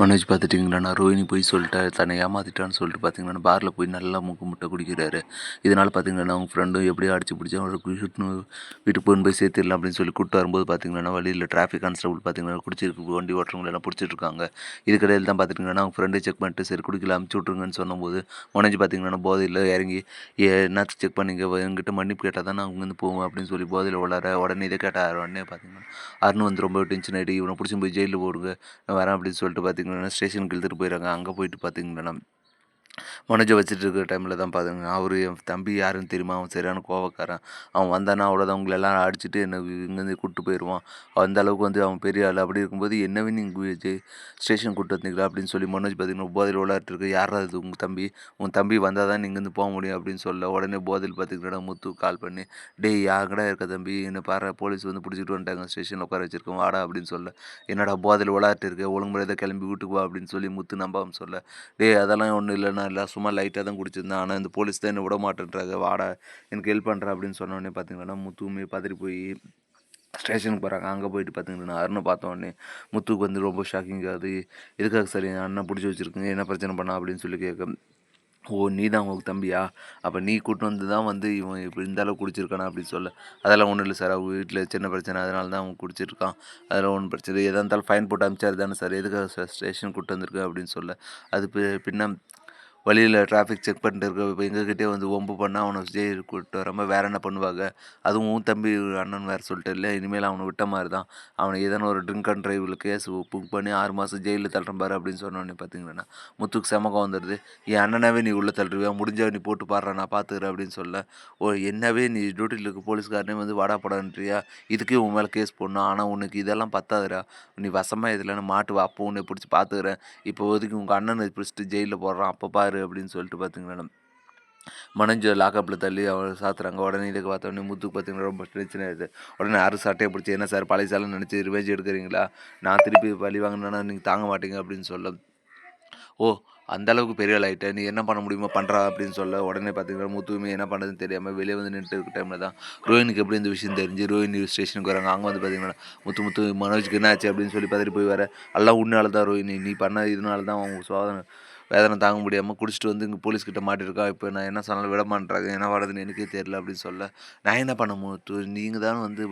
மனோஜ் பார்த்துட்டிங்களாண்ணா ரோஹினி போய் சொல்லிட்டா தன்னை ஏமாத்திட்டான்னு சொல்லிட்டு பார்த்தீங்கன்னா பாரில் போய் நல்லா முக்கு முட்டை குடிக்கிறாரு. இதனால் பார்த்தீங்கன்னா அவங்க ஃப்ரெண்டும் எப்படியோ அடிச்சு பிடிச்சி அவருக்கு வீட்டுக்கு போய் போய் சேர்த்துடலாம் அப்படின்னு சொல்லி கூப்பிட்டு வரும்போது பார்த்தீங்கன்னா வழியில் டிராஃபிக் கான்ஸ்டபுள் பார்த்தீங்கன்னா குடிச்சிருக்கு வண்டி ஓட்டுறவங்களெல்லாம் பிடிச்சிட்டு இருக்காங்க இதுக்கடையில் தான் பார்த்துட்டிங்கன்னா அவங்க ஃப்ரெண்டை செக் பண்ணிட்டு சரி குடிக்கல அமுச்சு விட்ருங்கன்னு சொன்னபோது மனோஜ் பார்த்தீங்கன்னா போதையில் இறங்கி ஏ என்னத்து செக் பண்ணிங்க? என்கிட்ட மன்னிப்பு கேட்டால் தான் நான் அங்கேருந்து போவேன் அப்படின்னு சொல்லி போதையில் உள்ளார உடனே இதை கேட்டார் உடனே பார்த்தீங்கன்னா அருண் வந்து ரொம்ப டென்ஷன் ஆகிட்டு இவனை பிடிச்சி போய் ஜெயிலில் போடுங்க வரேன் அப்படின்னு சொல்லிட்டு பார்த்தீங்கன்னா ஸ்டேஷனுக்கு இழுத்துட்டு போயிடுறாங்க அங்கே போயிட்டு பார்த்தீங்கன்னா மனோஜை வச்சுட்டு இருக்கிற டைமில் தான் பார்த்துங்க அவர் என் தம்பி யாருன்னு தெரியுமா? அவன் சரியான கோவக்காரன். அவன் வந்தானா அவ்வளோதான் உங்களை எல்லாம் அடிச்சுட்டு என்னை இங்கேருந்து கூப்பிட்டு போயிடுவான் அந்த அளவுக்கு வந்து அவன் பெரிய ஆள். அப்படி இருக்கும்போது என்னவே நீங்கள் ஸ்டேஷன் கூப்பிட்டு வந்தீங்களா? அப்படின்னு சொல்லி மனோஜ் பார்த்தீங்கன்னா போதையில் விளையாட்டு இருக்கு யாரா அது? உங்கள் தம்பி? உன் தம்பி வந்தால் தான் இங்கேருந்து போக முடியும். அப்படின்னு சொல்ல உடனே போதையில் பார்த்துக்கிட்டா முத்து கால் பண்ணி டேய் யாங்கடா இருக்க தம்பி? என்ன பாரு போலீஸ் வந்து பிடிச்சிட்டு வந்துட்டாங்க. ஸ்டேஷனில் உட்கார வச்சிருக்கோம். வாடா. அப்படின்னு சொல்ல என்னடா போதையில் விளையாட்டு இருக்கு ஒழுங்குமுறையாக கிளம்பி வீட்டுக்கு வா. அப்படின்னு சொல்லி முத்து நம்பாமல் சொல்ல டேய் அதெல்லாம் ஒன்றும் இல்லைன்னா நான் இல்லை சும்மா லைட்டாக தான் குடிச்சிருந்தேன். ஆனால் இந்த போலீஸ் தான் என்னை விட மாட்டேன்றாங்க வாடா எனக்கு ஹெல்ப் பண்ணுறேன் அப்படின்னு சொன்னோடனே பார்த்தீங்கன்னா முத்துவுமே பதறி போய் ஸ்டேஷனுக்கு போகிறாங்க அங்கே போயிட்டு பார்த்தீங்கன்னா அருணை பார்த்தோன்னே முத்துக்கு வந்து ரொம்ப ஷாக்கிங்காக அது எதுக்காக சரி அண்ணன் பிடிச்சி வச்சுருக்குங்க? என்ன பிரச்சனை பண்ணா? அப்படின்னு சொல்லி கேட்க ஓ நீ தான் உங்களுக்கு தம்பியா? அப்போ நீ கூட்டு வந்து தான் வந்து இவன் இப்படி இந்த அளவுக்கு குடிச்சிருக்கானா? அப்படின்னு சொல்ல அதெல்லாம் ஒன்றும் இல்லை சார் அவங்க வீட்டில் சின்ன பிரச்சனை. அதனால தான் அவன் குடிச்சிருக்கான். அதெல்லாம் ஒன்றும் பிரச்சனை எதாக இருந்தாலும் ஃபைன் போட்டு அனுப்பிச்சாரு தானே சார் எதுக்காக சார் ஸ்டேஷன் கூட்டு வந்திருக்கு? அப்படின்னு சொல்ல அது பின்ன வழியில் டிராஃபிக் செக் பண்ணிட்டு இருக்க இப்போ எங்ககிட்டே வந்து ஒம்பு பண்ணால் அவனை விஜய் கூப்பிட்டு வராமல் வேறு என்ன பண்ணுவாங்க? அதுவும் உன் தம்பி அண்ணன் வேறு சொல்லிட்டு இல்லை இனிமேல் அவனை விட்ட மாதிரி தான் அவனை ஏதோ ஒரு ட்ரிங்க் அண்ட் ட்ரைவில் கேஸ் புக் பண்ணி ஆறு மாதம் ஜெயிலில் தள்ளுற பாரு அப்படின்னு சொன்னோடனே பார்த்தீங்கன்னா முத்துக்கு செமக்கம் வந்துடுது என் அண்ணனாவே நீ உள்ளே தள்ளுருவியா முடிஞ்சா நீ போட்டு பாடுற நான் பார்த்துக்கிறேன் அப்படின்னு சொல்ல. ஓ என்னவே நீ டியூட்டியில் இருக்க போலீஸ்காரனே வந்து வாடா படன்றியா? இதுக்கே உன் மேலே கேஸ் போடணும். ஆனால் உனக்கு இதெல்லாம் பத்தாதுடா. நீ வசமாக இதில் மாட்டுவா அப்போ உன்னை பிடிச்சி பார்த்துக்கிறேன் இப்போ ஒதுக்கி உங்கள் அண்ணனை பிடிச்சிட்டு ஜெயிலில் போடுறான். அப்போ பாரு அப்படின்னு சொல்லிட்டு பார்த்தீங்கன்னா மனஞ்சு லாக்கப்பில் தள்ளி அவன் சாத்துறாங்க. உடனே இதுக்கு பார்த்த உடனே முத்துக்கு பார்த்தீங்கன்னா ரொம்ப பிரச்சனை ஆயிடுது உடனே யாரும் சட்டையை பிடிச்சி என்ன சார் பழைய சாலை நினச்சி ரிவேஜ் எடுக்கிறீங்களா? நான் திருப்பி பழி வாங்கினா நீங்கள் தாங்க மாட்டீங்க அப்படின்னு சொல்ல. ஓ அந்த அளவுக்கு பெரிய ஆள் ஆகிட்ட நீ என்ன பண்ண முடியுமோ பண்ணுறா அப்படின்னு சொல்ல. உடனே பார்த்தீங்கன்னா முத்துவுமே என்ன பண்ணுறதுன்னு தெரியாமல் வெளியே வந்து நின்றுட்டு இருக்க டைமில் தான் ரோஹினுக்கு எப்படி இந்த விஷயம் தெரிஞ்சு ரோஹினி ஸ்டேஷனுக்கு வராங்க. அங்கே வந்து பார்த்தீங்கன்னா முத்து முத்து மனோஜுக்கு என்ன ஆச்சு? அப்படின்னு சொல்லி பார்த்துட்டு போய் வர. எல்லாம் உன்னால தான் ரோஹினி. நீ பண்ண இதனால தான் அவங்க சோதனை. வேதனை தாங்க முடியாமல் குடிச்சிட்டு வந்து இங்கே போலீஸ்கிட்ட மாட்டிருக்கா. இப்போ நான் என்ன சொன்னாலும் விட மாட்டேறாங்க என்ன வர்றதுன்னு எனக்கே தெரில அப்படின்னு சொல்ல நான் என்ன பண்ண முடியும் நீங்கள் தான் வந்து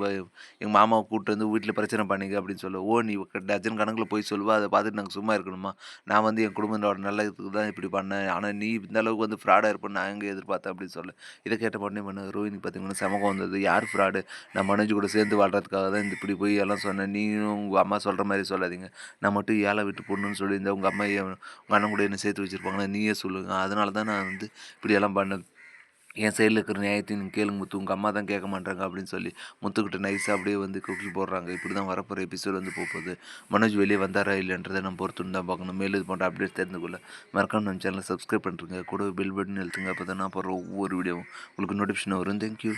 எங்கள் மாமாவை கூப்பிட்டு வந்து வீட்டில் பிரச்சனை பண்ணிங்க அப்படின்னு சொல்ல ஓ நீ டஜன் கணக்கில் போய் சொல்லுவா அதை பார்த்துட்டு நாங்கள் சும்மா இருக்கணுமா? நான் வந்து என் குடும்பத்தோட நல்லதுக்கு தான் இப்படி பண்ணேன். ஆனால் நீ இந்த அளவுக்கு வந்து ஃப்ராடாக இருப்பேன் நான் எங்கே எதிர்பார்த்தேன் அப்படின்னு சொல்ல. இதை கேட்ட உடனே பண்ண ரோஹினி பார்த்தீங்கன்னா செமகம் வந்தது. யார் ஃப்ராடு நான் மனோஜ் கூட சேர்ந்து வாழ்றதுக்காக தான் இந்த இப்படி போய் எல்லாம் சொன்னேன். நீயும் உங்கள் அம்மா சொல்கிற மாதிரி சொல்லாதீங்க. நான் மட்டும் ஏழை விட்டு பொண்ணுன்னு சொல்லி இந்த உங்கள் அம்மா உங்கள் அண்ணன் கூட என்ன சேர்த்து வச்சுருப்பாங்களா நீயே சொல்லுங்க. அதனால தான் நான் வந்து இப்படியெல்லாம் பண்ணேன் என் சைடில் இருக்கிற நியாயத்தையும் நீங்கள் கேளுங்க முத்து. உங்கள் அம்மா தான் கேட்க மாட்டாங்க அப்படின்னு சொல்லி முத்துக்கிட்ட நைஸாக அப்படியே வந்து குக்கி போடுறாங்க. இப்படி தான் வரப்போகிற எபிசோட் வந்து போகுது. மனோஜ் வெளியே வந்தாரா இல்லைன்றதை நம்ம பொறுத்துன்னு தான் பார்க்கணும். மேலும் இது போன்ற அப்டேட் தெரிந்து மறக்காம நம்ம சேனலை சப்ஸ்கிரைப் பண்ணுறங்க கூட பில் பட்டன் எழுத்துங்க அப்போ தான் நான் போடுற ஒவ்வொரு வீடியோவும் உங்களுக்கு நோட்டிஃபிகேஷன் வரும். தேங்க்யூ